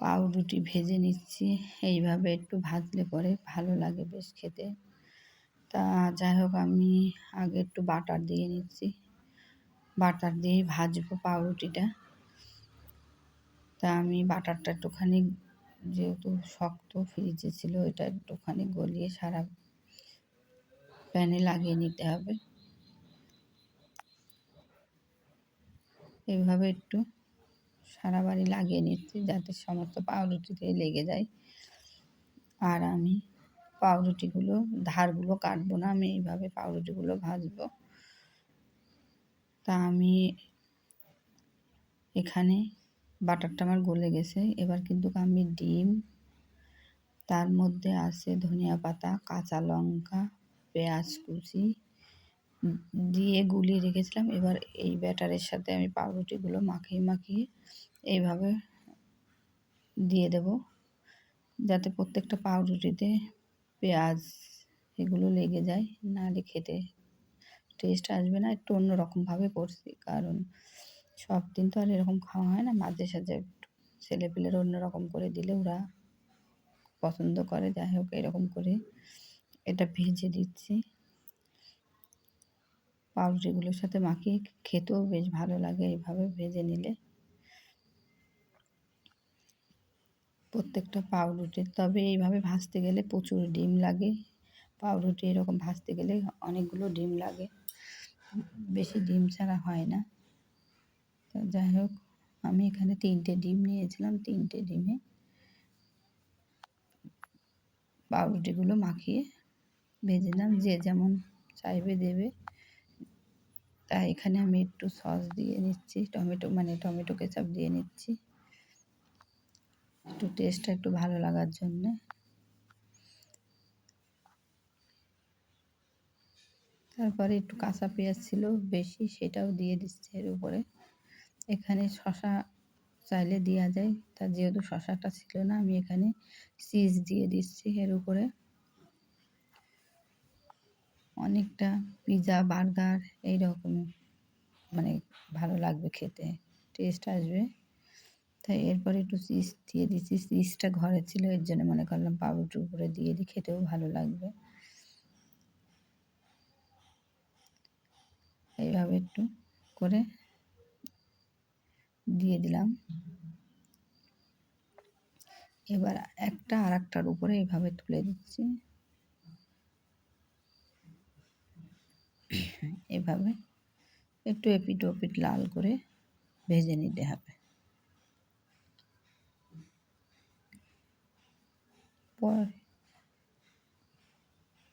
পাউরুটি ভেজে নিচ্ছি। এইভাবে একটু ভাজলে পরে ভালো লাগে বেশ খেতে। তা যাই হোক, আমি আগে একটু বাটার দিয়ে নিচ্ছি। বাটার দিয়েই ভাজবো পাউরুটিটা। তা আমি বাটারটা একটুখানি যেহেতু শক্ত ফ্রিজে ছিল এটা একটুখানি গলিয়ে সারা প্যানে লাগিয়ে নিতে হবে। এইভাবে একটু সারা বাড়ি লাগিয়ে নিচ্ছি যাতে সমস্ত পাউরুটিতে লেগে যায়। আর আমি পাউরুটিগুলো, ধারগুলো কাটবো না, আমি এইভাবে পাউরুটিগুলো ভাজবো। তা আমি এখানে বাটারটা আমার গলে গেছে। এবার কিন্তু আমি ডিম, তার মধ্যে আছে ধনিয়া পাতা, কাঁচা লঙ্কা, পেঁয়াজ কুচি দিয়ে গুলিয়ে রেখেছিলাম। এবার এই ব্যাটারের সাথে আমি পাউরুটিগুলো মাখিয়ে মাখিয়ে এইভাবে দিয়ে দেব। যাতে প্রত্যেকটা পাউরুটিতে পেঁয়াজ এগুলো লেগে যায় নাহলে খেতে টেস্ট আসবে না। একটু অন্যরকমভাবে করছি, কারণ সব দিন তো আর এরকম খাওয়া হয় না। মাঝে সাঝে ছেলেপিলের অন্যরকম করে দিলে ওরা পছন্দ করে। যাই হোক, এরকম করে এটা ভেজে দিচ্ছি। পাউরুটিগুলোর সাথে মাখিয়ে খেতেও বেশ ভালো লাগে এইভাবে ভেজে নিলে। প্রত্যেকটা পাউরুটি, তবে এইভাবে ভাজতে গেলে প্রচুর ডিম লাগে। পাউরুটি এরকম ভাজতে গেলে অনেকগুলো ডিম লাগে। বেশি ডিম ছাড়া হয় না। তো যাই হোক, আমি এখানে তিনটে ডিম নিয়েছিলাম, তিনটে ডিমে পাউরুটিগুলো মাখিয়ে ভেজে নিলাম, যে যেমন চাইবে দেবে। তাই এখানে আমি একটু সস দিয়ে নিচ্ছি, টমেটো মানে টমেটো কেচাপ দিয়ে নিচ্ছি। একটু টেস্টটা একটু ভালো লাগার জন্যে। তারপরে একটু কাঁচা পেঁয়াজ ছিল বেশি, সেটাও দিয়ে দিচ্ছি এর উপরে। এখানে শশা চাইলে দেওয়া যায়, তা যেহেতু শশাটা ছিল না, আমি এখানে চিজ দিয়ে দিচ্ছি এর উপরে। অনেকটা পিৎজা বার্গার এই রকম মানে ভালো লাগবে খেতে। টেস্ট আসবে। তাই এরপরে একটু চিজ দিয়ে দিচ্ছি। চিজটা ঘরে ছিল, এর জন্য মনে করলাম পাউরুটির উপরে দিয়ে দিই, খেতেও ভালো লাগবে। এইভাবে একটু করে দিয়ে দিলাম। এবার একটা আর একটার উপরে এইভাবে তুলে দিচ্ছি। এভাবে একটু এপিট ওপিট লাল করে ভেজে নিতে হবে।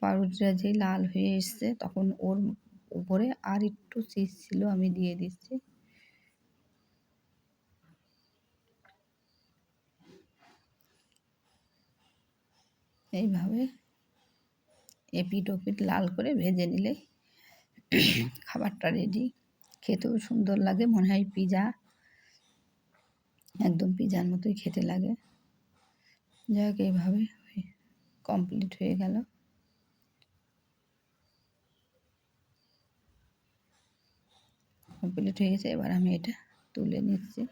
পাউরুটিটা যেই লাল হয়ে এসছে, তখন ওর উপরে আর একটু চিজ ছিল, আমি দিয়ে দিচ্ছি। এইভাবে এপিট ওপিট লাল করে ভেজে নিলে খাবারটা রেডি খেতেও সুন্দর লাগে, মনে হয় পিজা একদম পিজার মতোই খেতে লাগে। যাই হোক, এইভাবে কমপ্লিট হয়ে গেল। কমপ্লিট হয়ে গেছে, এবার আমি এটা তুলে নিচ্ছি।